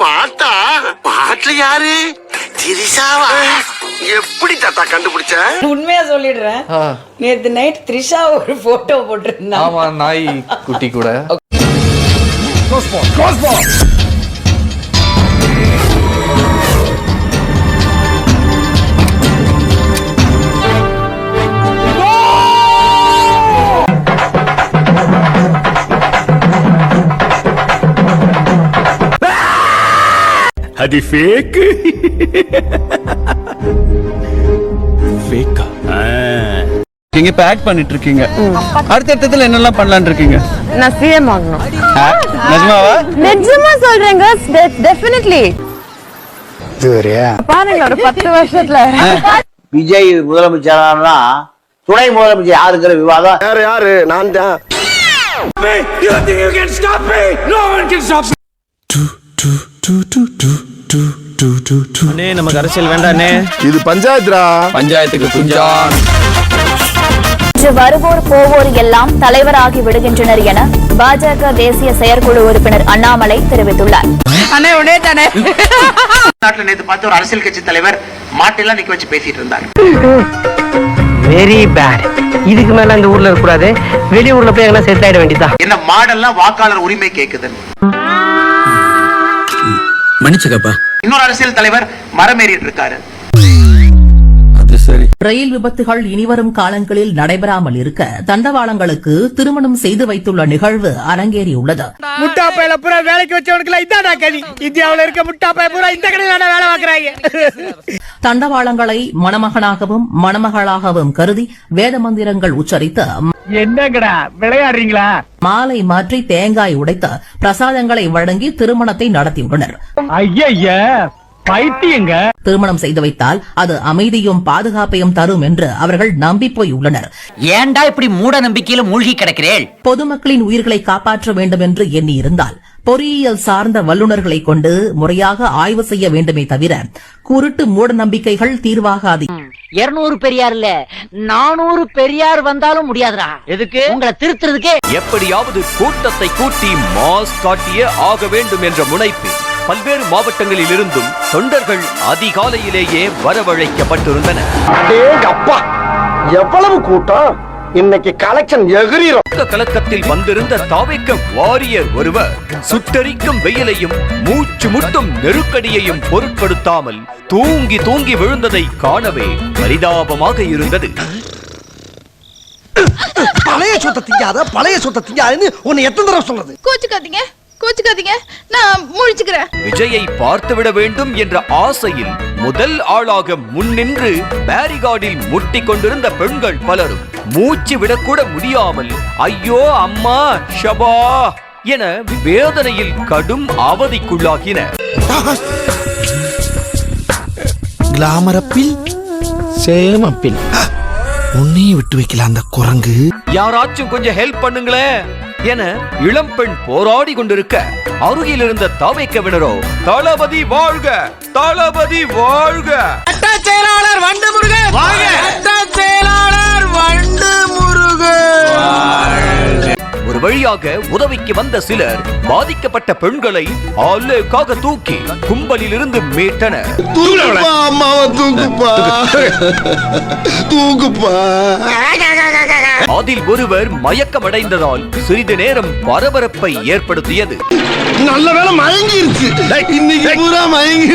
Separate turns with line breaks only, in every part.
பாட்டா பாட்டுல யாரு? திரிசாவா எப்படி தாத்தா கண்டுபிடிச்ச?
உண்மையா சொல்லிடுறேன். நேத்து நைட் த்ரிஷா ஒரு போட்டோ போட்டிருந்தா.
ஆமா நாய் குட்டி கூட.
అది ఫేక్ ఫేక్
நீங்க இப்ப ஆக்ட் பண்ணிட்டு இருக்கீங்க அடுத்தடுத்ததுல என்னெல்லாம் பண்ணலாம்னு இருக்கீங்க
நான் சிஎம் ஆகணும்
Act? நிஜமாவா
நிஜமா சொல்றேங்க டெஃபினெட்லி பாருங்க ஒரு பத்து வருஷத்துல
விஜய் முதலமைச்சரானா துணை முதலமைச்சர் யாருங்கிற விவாதம்
யாரு யாரு நான் தான்
அண்ணே நமக்கு அரசியல் வேண்டாண்ணே.
இது பஞ்சாயத்துடா.
பஞ்சாயத்துக்கு குஞ்சான்
இன்று வருவோர் போவோர் எல்லாம் தலைவராகி விடுகின்றனர் என பாஜக தேசிய செயற்குழு உறுப்பினர் அண்ணாமலை தெரிவித்துள்ளார்.
அண்ணே உடனே தானே.
நாட்டுல நேத்து பார்த்து ஒரு அரசியல் கட்சி தலைவர் மாட்டெல்லாம் நிக்க வச்சு பேசிட்டு இருந்தார்.
வெரி பேட் இதுக்கு மேல இந்த ஊர்ல இருக்க கூடாது வெளியூர்ல போய் எங்கன்னா செட் ஆயிட வேண்டியதா
என்ன மாடெல்லாம் வாக்காளர் உரிமை கேக்குது
மன்னிச்சுக்கப்பா.
இன்னொரு அரசியல் தலைவர் மரம் ஏறிட்டு இருக்காரு.
சரி.
ரயில் விபத்துகள் இனிவரும் காலங்களில் நடைபெறாமல் இருக்க தண்டவாளங்களுக்கு திருமணம் செய்து வைத்துள்ள நிகழ்வு அரங்கேறியுள்ளது.
முட்டா பையில பூரா வேலைக்கு வச்சவனுக்கு இதான்டா கதி. இந்தியாவுல இருக்க முட்டா பைய பூரா இந்த கடையில வேலை பாக்குறாங்க.
தண்டவாளங்களை மணமகனாகவும் மணமகளாகவும் கருதி வேத மந்திரங்கள் உச்சரித்து
என்னங்கடா விளையாடுறீங்களா?
மாலை மாற்றி தேங்காய் உடைத்து பிரசாதங்களை வழங்கி திருமணத்தை நடத்தியுள்ளனர்.
ஐயா பைத்தியங்க.
திருமணம் செய்து வைத்தால் அது அமைதியும் பாதுகாப்பையும் தரும் என்று அவர்கள் நம்பி போயுள்ளனர்
ஏன்டா இப்படி மூட நம்பிக்கையில மூழ்கி கிடக்கிறேள்?
பொதுமக்களின் உயிர்களை காப்பாற்ற வேண்டும் என்று எண்ணியிருந்தால் பொறியியல் சார்ந்த வல்லுநர்களை கொண்டு முறையாக ஆய்வு செய்ய வேண்டுமே தவிர குருட்டு மூட நம்பிக்கைகள் தீர்வாகாது.
இருநூறு பெரியார் இல்ல நானூறு பெரியார் வந்தாலும் முடியாதுடா. எதுக்கு? உங்களை திருத்துறதுக்கே.
எப்படியாவது கூட்டத்தை கூட்டி மாஸ் காட்டியே ஆக வேண்டும் என்ற முனைப்பில் பல்வேறு மாவட்டங்களில் இருந்தும் தொண்டர்கள் அதிகாலையிலேயே வரவழைக்கப்பட்டிருந்தனர்.
அப்பா எவ்வளவு கூட்டம்? இன்னைக்கு கலெக்ஷன் எகிரிரும்.
இந்த கலக்கத்தில் வந்திருந்த தாவைக்க வாரியர் ஒருவர் சுட்டரிக்கும் வெயிலையும் மூச்சு முட்டும் நெருக்கடியையும் பொருட்படுத்தாமல் தூங்கி தூங்கி விழுந்ததை காணவே பரிதாபமாக இருந்தது.
பழைய சொத்தை திங்காத பழைய சொத்தை திங்காதுன்னு உன்னை எத்தனை தடவை சொல்றது?
கோச்சுக்காதீங்க. கோச்சுக்காதீங்க. நான் முழிச்சுக்கிறேன்.
விஜயை பார்த்துவிட வேண்டும் என்ற ஆசையில் முதல் ஆளாக முன்னின்று பேரிகார்டில் முட்டிக் கொண்டிருந்த பெண்கள் பலரும் மூச்சு விடக்கூட முடியாமல் ஐயோ அம்மா ஷபா என வேதனையில் கடும் அவதிக்குள்ளாகினர்.
கிளாமரப்பில் சேமப்பில். உன்னையும் விட்டு வைக்கல அந்த குரங்கு
யாராச்சும் கொஞ்சம் ஹெல்ப் பண்ணுங்களேன். என இளம்பெண் போராடி கொண்டிருக்க அருகில் இருந்த தாவைக்கவினரோ தளபதி வாழ்க தளபதி வாழ்க.
செயலாளர் வண்டு முருகன். செயலாளர் வண்டு
வழியாக உதவிக்கு வந்த சிலர் பாதிக்கப்பட்ட பெண்களை ஆளுக்காக தூக்கி கும்பலில் இருந்து மீட்டனர் அதில் ஒருவர் மயக்கமடைந்ததால் சிறிது நேரம் பரபரப்பை ஏற்படுத்தியது.
நல்ல வேலை மயங்கிருச்சு. இன்னைக்கு பூரா மயங்கி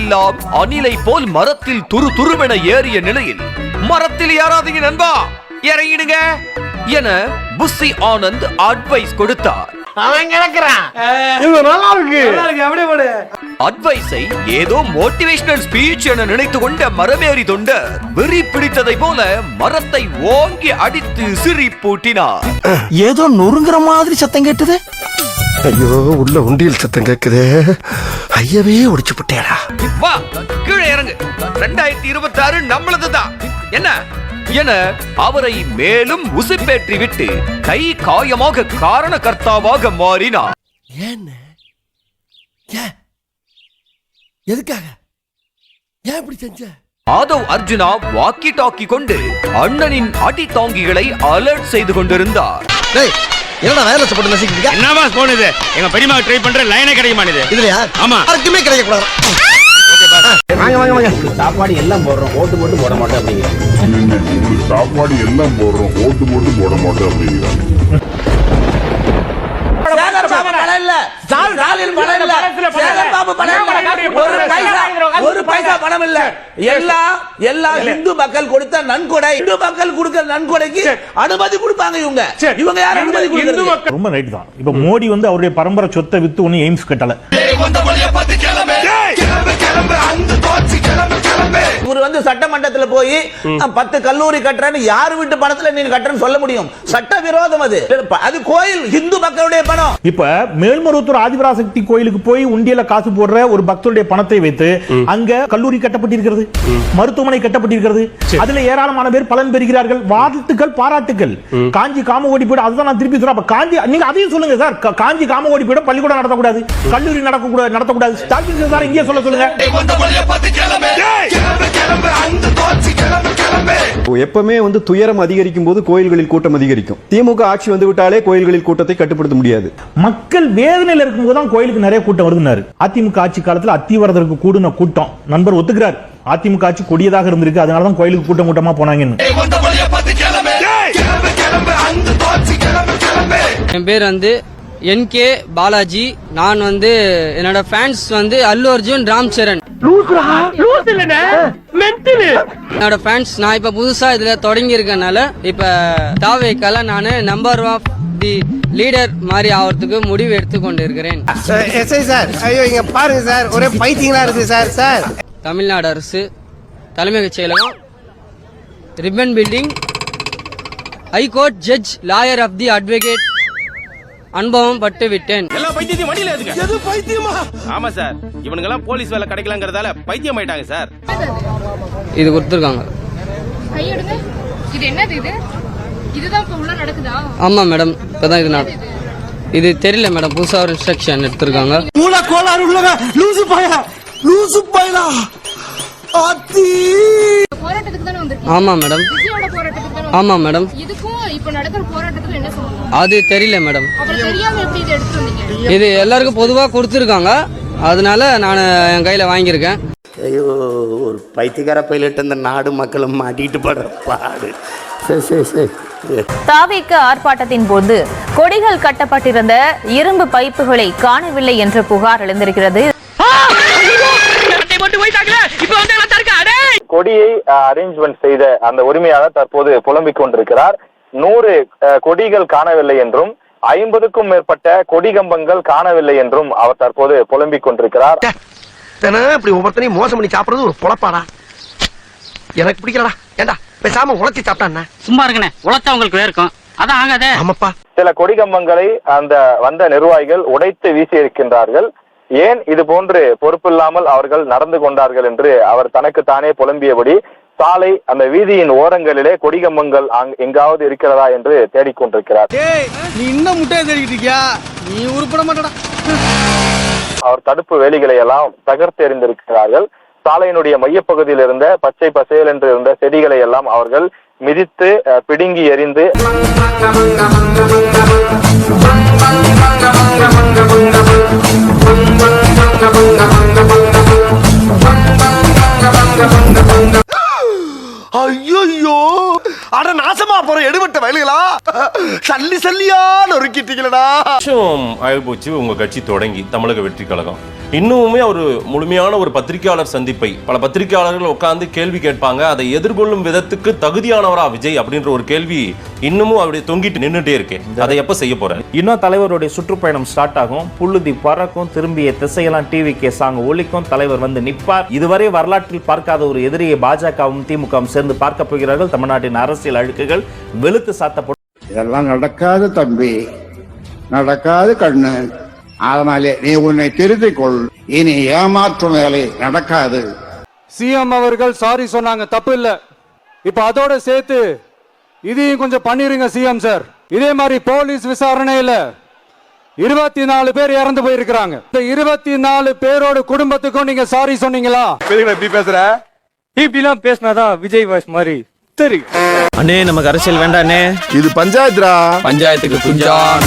எல்லாம் அணிலை போல் மரத்தில் துரு துருவென ஏறிய நிலையில் மரத்தில் ஏறாதீங்க நண்பா. இறங்கிடுங்க. என புஸ்ஸி ஆனந்த் அட்வைஸ் கொடுத்தார்.
அவன் கிடக்குறான்.
இது நல்லா இருக்கு
அட்வைஸை ஏதோ மோட்டிவேஷனல் ஸ்பீச் என நினைத்து கொண்ட மரமேறி தொண்டர் வெறி பிடித்ததை போல மரத்தை ஓங்கி அடித்து சிரி பூட்டினார்.
ஏதோ நொறுங்குற மாதிரி சத்தம் கேட்டுது.
ஐயோ உள்ள உண்டியல் சத்தம் கேக்குதே. ஐயவே ஒடிச்சு விட்டேடா
வா கீழே இறங்கு. ரெண்டாயிரத்தி இருபத்தி ஆறு நம்மளதுதான். என்ன? என அவரை மேலும் உசுப்பேற்றி விட்டு கை காயமாக காரணகர்த்தாவாக மாறினார்.
ஏன்? எதுக்காக? ஏன் இப்படி செஞ்ச?
ஆதவ் அர்ஜுனா வாக்கி டாக்கி கொண்டு அண்ணனின் அடி தாங்கிகளை அலர்ட் செய்து கொண்டிருந்தார்.
டேய்
என்னடா வயர்லெஸ் போட்டு நசிக்கிறீங்க
என்னவா போன் இது? எங்க பெரியமா ட்ரை பண்ற லைனே கிடைக்க மாட்டேது
இதுலயா?
ஆமா.
யாருக்குமே கிடைக்க கூடாது வாங்க வாங்க வாங்க.
சாப்பாடு எல்லாம் போடுறோம். ஓட்டு மட்டும் போட மாட்டோம் அப்படிங்கிற.
சாப்பாடு எல்லாம் போடுறோம். ஓட்டு போட்டு போட மாட்டோம் அப்படிங்கிறாங்க
ஒரு பைசா பணம் இல்ல. எல்லா எல்லா இந்து மக்கள் கொடுத்த நன்கொடை. இந்து மக்கள் கொடுக்கிற நன்கொடைக்கு அனுமதி கொடுப்பாங்க இவங்க. இவங்க யார் அனுமதி கொடுக்கறது?
ரொம்ப ரைட் தான். இப்ப மோடி வந்து அவருடைய பரம்பரை சொத்தை வித்து ஒண்ணு எய்ம்ஸ் கட்டல.
உடம்பு அங்கு தோச்சு இவர் வந்து சட்டமன்றத்துல போய் பத்து கல்லூரி கட்டுறேன்னு யார் வீட்டு பணத்துல நீங்க கட்டுறேன்னு சொல்ல முடியும்? சட்ட விரோதம் அது அது கோயில் இந்து மக்களுடைய பணம்.
இப்ப மேல்மருவத்தூர் ஆதிபராசக்தி கோயிலுக்கு போய் உண்டியல காசு போடுற ஒரு பக்தருடைய பணத்தை வைத்து அங்க கல்லூரி கட்டப்பட்டிருக்கிறது மருத்துவமனை கட்டப்பட்டிருக்கிறது. அதுல ஏராளமான பேர் பலன் பெறுகிறார்கள். வாழ்த்துக்கள் பாராட்டுக்கள். காஞ்சி காமகோடி பீடம் அதுதான் நான் திருப்பி சொல்றேன். அப்ப காஞ்சி நீங்க அதையும் சொல்லுங்க சார். காஞ்சி காமகோடி பீடம் பள்ளிக்கூடம் நடத்தக்கூடாது. கல்லூரி நடக்கக்கூடாது நடத்தக்கூடாது. சார் இங்கே சொல்ல சொல்லுங்க.
எப்பவுமே வந்து துயரம் அதிகரிக்கும் போது கோயில்களில் கூட்டம் அதிகரிக்கும். திமுக ஆட்சி வந்து விட்டாலே கோயில்களில் கூட்டத்தை கட்டுப்படுத்த முடியாது.
மக்கள் வேதனையில இருக்கும்போது தான் கோயிலுக்கு நிறைய கூட்டம் வருதுன்னாரு. அதிமுக ஆட்சி காலத்துல அத்திவரதருக்கு கூடின கூட்டம். நண்பர் ஒத்துக்கிறார். அதிமுக ஆட்சி கொடியதாக இருந்திருக்கு. அதனால தான் கோயிலுக்கு கூட்டம் கூட்டமா போனாங்கன்னு.
என் பேர் வந்து என்கே பாலாஜி. நான் வந்து என்னோட ஃபேன்ஸ் வந்து அல்லு அர்ஜுன் ராம் சரண். என்னோட ஃபேன்ஸ் நான் இப்ப புதுசா இதுல தொடங்கி இருக்கனால இப்ப தாவேக்கால நான் நம்பர் ஆஃப் தி லீடர் மாதிரி ஆகிறதுக்கு முடிவு எடுத்துக்கொண்டு இருக்கிறேன்
எஸ்ஐ சார். ஐயோ இங்க பாருங்க சார். ஒரே பைத்தியங்களா இருக்கு சார் சார்.
தமிழ்நாடு அரசு தலைமைச் செயலகம் Ripon building high court judge lawyer of the advocate அனுபவம் பட்டு விட்டேன்.
எல்லா பைத்தியத்தையும் வண்டியில எதுக்கு?
எது பைத்தியமா?
ஆமா சார். இவனுங்க எல்லாம் போலீஸ் வேலை கிடைக்கலங்கிறதால பைத்தியம் ஆயிட்டாங்க சார்.
இது கொடுத்துருக்காங்க.
கையெடுங்க. இது என்னது இது? இதுதான் இப்ப உள்ள நடக்குதா?
ஆமா மேடம் இப்பதான் இது நட இது தெரியல மேடம் புதுசா ஒரு இன்ஸ்ட்ரக்ஷன் எடுத்திருக்காங்க.
மூல கோளாறு உள்ளவ லூசு பாயா லூசு பாயலா. அத்தி
போராட்டத்துக்கு தானே வந்திருக்கீங்க?
ஆமா மேடம். ஆமா மேடம்.
இதுக்கும் இப்ப நடக்கிற போராட்டத்துக்கும் என்ன சம்பந்தம்
அது தெரியல மேடம்.
இதை
எல்லாருக்கும் பொதுவா கொடுத்துருக்காங்க. அதனால நான் என் கையில வாங்கியிருக்கேன்.
ஐயோ ஒரு பைத்தியக்கார பைலட் இந்த நாடு மக்களும் மாட்டிட்டு படுற பாடு. சரி சரி சரி
தாவிக்கு ஆர்ப்பாட்டத்தின் போது கொடிகள் கட்டப்பட்டிருந்த இரும்பு பைப்புகளை காணவில்லை என்ற புகார் எழுந்திருக்கிறது.
கொடியை அரேஞ்ச்மெண்ட் செய்த அந்த உரிமையாளர் தற்போது புலம்பிக் கொண்டிருக்கிறார். நூறு கொடிகள் காணவில்லை என்றும் ஐம்பதுக்கும் மேற்பட்ட கொடி கம்பங்கள் காணவில்லை என்றும் அவர் தற்போது புலம்பிக் கொண்டிருக்கிறார்.
இப்படி ஒவ்வொருத்தனையும் மோசம் பண்ணி சாப்பிடுறது ஒரு பொழப்பாடா? எனக்கு பிடிக்கலடா ஏண்டா பேசாம உழைச்சி சாப்பிட்டா
சும்மா இருக்கனே உழைச்சா உங்களுக்கு வேர்க்கும் அதான் ஆகாதே.
ஆமாப்பா.
சில கொடி கம்பங்களை அந்த வந்த நிர்வாகிகள் உடைத்து வீசி இருக்கின்றார்கள் ஏன் இது போன்று பொறுப்பில்லாமல் அவர்கள் நடந்து கொண்டார்கள் என்று அவர் தனக்கு தானே புலம்பியபடி சாலை அந்த வீதியின் ஓரங்களிலே கொடிகம்பங்கள் எங்காவது இருக்கிறதா என்று தேடிக்கொண்டிருக்கிறார்.
நீ இன்னும் முட்டையை தேடிக்கிட்டு இருக்கியா? நீ உருப்பட மாட்டடா.
அவர் தடுப்பு வேலிகளை எல்லாம் தகர்த்து எறிந்திருக்கிறார்கள். சாலையினுடைய மையப்பகுதியில் இருந்த பச்சை பசேல் என்று இருந்த செடிகளை எல்லாம் அவர்கள் மிதித்து பிடுங்கி எறிந்து
சல்லி சல்லியா நொறுக்கிட்டீங்களடா
வருஷம் ஆகிப்போச்சு உங்க கட்சி தொடங்கி தமிழக வெற்றி கழகம். இன்னுமே ஒரு முழுமையான ஒரு பத்திரிகையாளர் சந்திப்பை பல பத்திரிகையாளர்கள் உட்கார்ந்து கேள்வி கேட்பாங்க. அதை எதிர்கொள்ளும் விதத்துக்கு தகுதியானவரா விஜய் அப்படின்ற ஒரு கேள்வி இன்னமும் அப்படியே தொங்கிட்டு நின்னுட்டே இருக்கேன் அதை எப்ப செய்ய போறேன்
இன்னும் தலைவருடைய சுற்றுப்பயணம் ஸ்டார்ட் ஆகும். புழுதி பறக்கும் திரும்பிய திசையெல்லாம் டிவி கே சாங் ஒலிக்கும். தலைவர் வந்து நிற்பார். இதுவரை வரலாற்றில் பார்க்காத ஒரு எதிரியை பாஜகவும் திமுகவும் சேர்ந்து பார்க்க போகிறார்கள். தமிழ்நாட்டின் அரசியல் அழுக்குகள் வெளுத்து சாத்தப்படும்.
இதெல்லாம் நடக்காது தம்பி. நடக்காது கண்ணு. அதனாலே நீ உன்னை திருத்திக் கொள் இனி ஏமாற்றும் வேலை நடக்காது.
சிஎம் அவர்கள் சாரி சொன்னாங்க தப்பு இல்ல இப்ப அதோட சேர்த்து இதையும் கொஞ்சம் பண்ணிருங்க சிஎம் சார். இதே மாதிரி போலீஸ் விசாரணையில இருபத்தி நாலு பேர் இறந்து போயிருக்கிறாங்க. இந்த இருபத்தி நாலு பேரோட குடும்பத்துக்கும் நீங்க சாரி சொன்னீங்களா?
எப்படி பேசுற?
இப்படிலாம் பேசினாதான் விஜய் வாய்ஸ் மாதிரி
சரி
அண்ணே நமக்கு அரசியல் வேண்டாண்ணே.
இது பஞ்சாயத்துரா?
பஞ்சாயத்துக்கு குஞ்சான்